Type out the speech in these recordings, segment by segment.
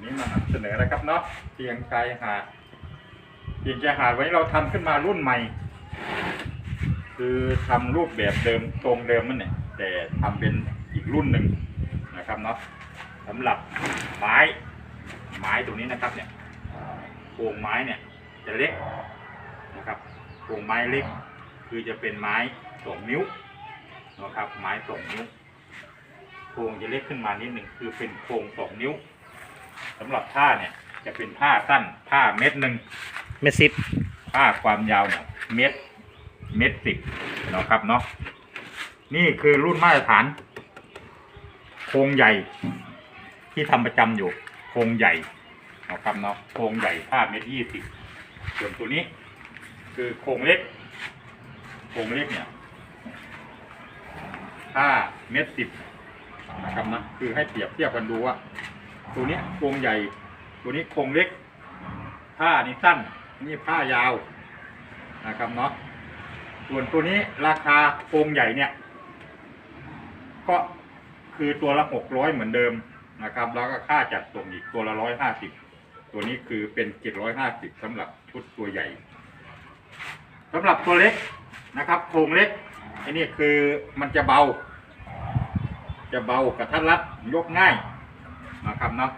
วันนี้มานำเสนอนะครับเนาะเตียงชายหาดเตียงชายหาดวันนี้เราทำขึ้นมารุ่นใหม่ คือทำรูปแบบเดิมทรงเดิมมันเนี่ยแต่ทำเป็นอีกรุ่นหนึ่งนะครับเนาะสำหรับไม้ไม้ตรงนี้นะครับเนี่ยโครงไม้เนี่ยจะเล็กนะครับโครงไม้เล็ก คือจะเป็นไม้สองนิ้วนะครับไม้สองนิ้วโครงจะเล็กขึ้นมานิดหนึ่งคือเป็นโครงสองนิ้ว สำหรับผ้าเนี่ยจะเป็นผ้าสั้น ผ้าเม็ดหนึ่งเมดซิปผ้าความยาวเนี่ยเม็ดเม็ดสิบนะครับเนาะนี่คือรุ่นมาตรฐานโครงใหญ่ ที่ทำประจำอยู่โครงใหญ่นะครับเนาะโครงใหญ่ผ้าเม็ดยี่สิบส่วนตัวนี้ คือโครงเล็กโครงเล็กเนี่ยผ้าเม็ดสิบนะครับนะคือให้เปรียบเทียบกันดูว่า ตัวนี้โครงใหญ่ ตัวนี้โครงเล็ก ผ้านี่สั้น นี่ผ้ายาวนะครับเนาะ ส่วนตัวนี้ราคาโครงใหญ่เนี่ย ก็คือตัวละหกร้อยเหมือนเดิมนะครับ แล้วก็ค่าจัดส่งอีกตัวละร้อยห้าสิบตัวนี้คือเป็นเจ็ดร้อยห้าสิบสำหรับชุดตัวใหญ่สำหรับตัวเล็กนะครับ โครงเล็กไอ้นี่คือมันจะเบา จะเบากระทัดรัดยกง่าย นะครับเนาะ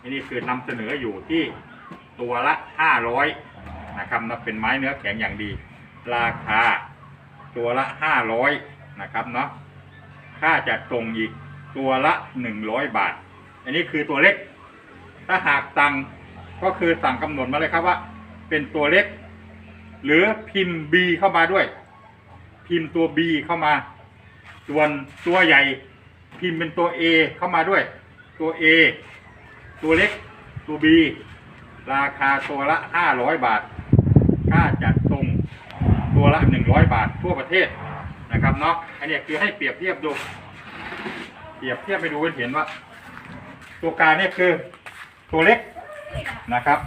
อ้นี่คือนำเสนออยู่ที่ตัวละห้าร้อยนะครับนะเป็นไม้เนื้อแข็งอย่างดี ราคาตัวละห้าร้อยนะครับเนาะค่าจัดส่งอีกตัวละหนึ่งร้อยบาท อันนี้คือตัวเล็ก ถ้าหากสั่งก็คือสั่งกำหนดมาเลยครับว่า เป็นตัวเล็ก หรือพิมพ์ B เข้ามาด้วย พิมพ์ตัว B เข้ามา ส่วนตัวใหญ่พิมพ์เป็นตัว A เข้ามาด้วย ตัว A ตัวเล็ก ตัว B ราคาตัวละ 500 บาท ค่าจัดส่งตัวละ 100 บาททั่วประเทศนะครับเนาะ อันนี้คือให้เปรียบเทียบดู เปรียบเทียบไปดูให้เห็นว่า ตัวกลางเนี่ยคือตัวเล็กนะครับ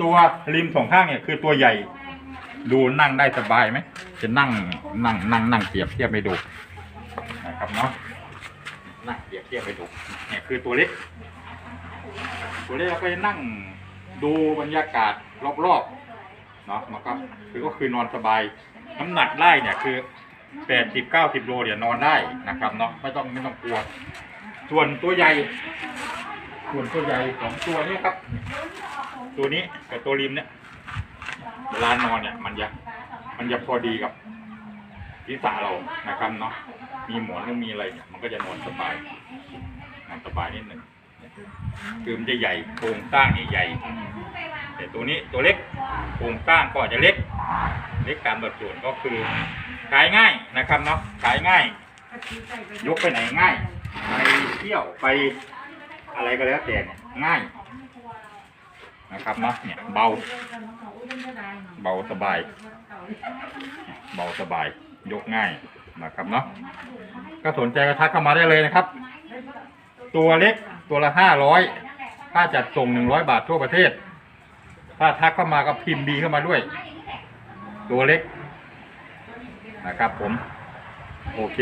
ตัวริมสองข้างเนี่ยคือตัวใหญ่ ดูนั่งได้สบายไหม จะนั่งนั่งนั่งนั่งเปรียบเทียบไปดูนะครับเนาะ นั่งเปรียบเทียบไปดูเนี่ยคือตัวเล็ก ตัวเล็กเราก็จะนั่งดูบรรยากาศรอบๆเนาะมันก็คือก็คือนอนสบาย น้ำหนักได้เนี่ยคือแปดสิบเก้าสิบโลเนี่ยนอนได้นะครับเนาะไม่ต้องไม่ต้องกลัว ส่วนตัวใหญ่ ส่วนตัวใหญ่ของตัวนี้ครับ ตัวนี้กับตัวริมเนี่ยเวลานอนเนี่ยมันจะมันจะพอดีกับศีรษะเรานะครับเนาะ มีหมอนมีอะไรเนี่ยมันก็จะนอนสบายนอนสบายนิดหนึ่งคือมันจะใหญ่โครงสร้างใหญ่ๆแต่ตัวนี้ตัวเล็กโครงสร้างก็จะเล็ก เล็กตามสัดส่วนก็คือขายง่ายนะครับเนาะขายง่าย ยกไปไหนง่ายไปเที่ยวไปอะไรก็แล้วแต่เนี่ยง่ายนะครับเนาะเนี่ยเบา เบาสบาย เบาสบาย ยกง่าย นะครับเนาะก็สนใจก็ทักเข้ามาได้เลยนะครับ ตัวเล็กตัวละห้าร้อยค่าจัดส่งหนึ่งร้อยบาททั่วประเทศ ถ้าทักเข้ามาก็พิมพ์ดีเข้ามาด้วย ตัวเล็กนะครับผม โอเค